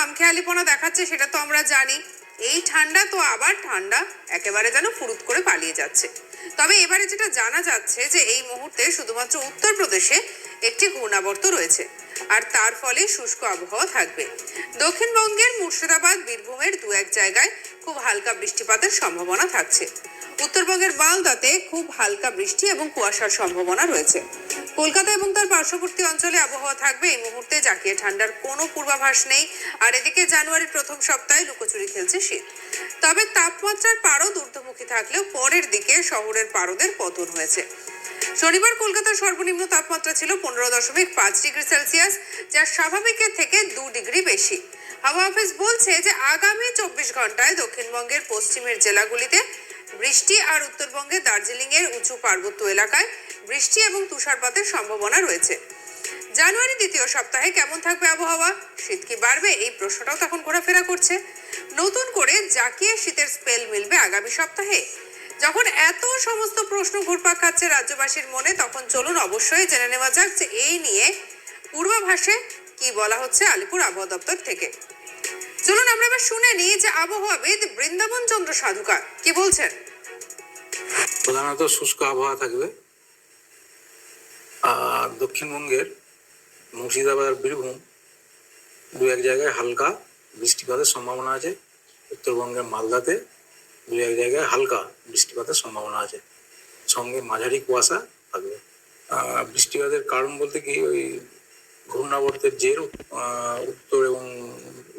খামখেয়ালিপনা দেখাচ্ছে, সেটা তো আমরা জানি। এই ঠান্ডা তো আবার ঠান্ডা, একেবারে যেন ফুরুত করে পালিয়ে যাচ্ছে। তবে এবারে যেটা জানা যাচ্ছে যে এই মুহূর্তে শুধুমাত্র উত্তরপ্রদেশে একটি ঘূর্ণাবর্ত রয়েছে, আর তার ফলে শুষ্ক আবহাওয়া থাকবে। দক্ষিণবঙ্গের মুর্শিদাবাদ, বীরভূমের দু এক জায়গায় খুব হালকা বৃষ্টিপাতের সম্ভাবনা থাকছে। উত্তরবঙ্গের মালদাতে খুব হালকা বৃষ্টি এবং কুয়াশার সম্ভাবনা রয়েছে। কলকাতা এবং তার পার্শ্ববর্তী অঞ্চলে আবহাওয়া থাকবে। এই মুহূর্তে জাকিয়ে ঠান্ডার কোনো পূর্বাভাস নেই। আর এদিকে জানুয়ারির প্রথম সপ্তাহে লুকোচুরি খেলছে শীত। তবে তাপমাত্রার পারদ ঊর্ধ্বমুখী থাকলেও পরের দিকে শহরের পারদের পতন হয়েছে। শনিবার কলকাতার সর্বনিম্ন তাপমাত্রা ছিল পনেরো দশমিক পাঁচ ডিগ্রি সেলসিয়াস, যা স্বাভাবিকের থেকে দু ডিগ্রি বেশি। হাওয়া অফিস বলছে যে আগামী চব্বিশ ঘন্টায় দক্ষিণবঙ্গের পশ্চিমের জেলাগুলিতে বৃষ্টি আর উত্তরবঙ্গে দার্জিলিং এর উঁচু পার্বত্য এলাকায় বৃষ্টি এবং তুষারপাতের সম্ভাবনা রয়েছে। জানুয়ারি দ্বিতীয় সপ্তাহে কেমন থাকবে আবহাওয়া? শীত কি বাড়বে? এই প্রশ্নটাও তখন ঘোরাফেরা করছে। নতুন করে জাকিয়ে শীতের স্পেল মিলবে আগামী সপ্তাহে। যখন এত সমস্ত প্রশ্ন ঘুরপাক খাচ্ছে রাজ্যবাসীর মনে, তখন চলুন অবশ্যই জেনে নেওয়া যাক যে এই নিয়ে পূর্বাভাসে কি বলা হচ্ছে আলিপুর আবহাওয়া দপ্তর থেকে। চলুন আমরা এবার শুনে নিই যে আবহাওয়াবিদ বৃন্দাবন চন্দ্র সাধুকা কি বলছেন? প্রধানত শুষ্ক আবহাওয়া থাকবে। আর দক্ষিণবঙ্গের মুর্শিদাবাদ আর বীরভূম দু এক জায়গায় হালকা বৃষ্টিপাতের সম্ভাবনা আছে। উত্তরবঙ্গের মালদাতে দু এক জায়গায় হালকা বৃষ্টিপাতের সম্ভাবনা আছে। সঙ্গে মাঝারি কুয়াশা থাকবে। বৃষ্টিপাতের কারণ বলতে কি? ওই ঘূর্ণাবর্তের জের উত্তর এবং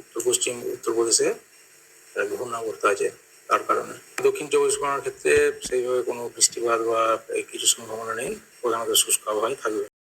উত্তর পশ্চিম, উত্তরপ্রদেশে ঘূর্ণাবর্ত আছে। তার কারণে। দক্ষিণ চব্বিশ পরগনার ক্ষেত্রে সেইভাবে কোনো বৃষ্টিপাত বা কিছু সম্ভাবনা নেই। প্রধানত শুষ্ক আবহাওয়াই থাকবে।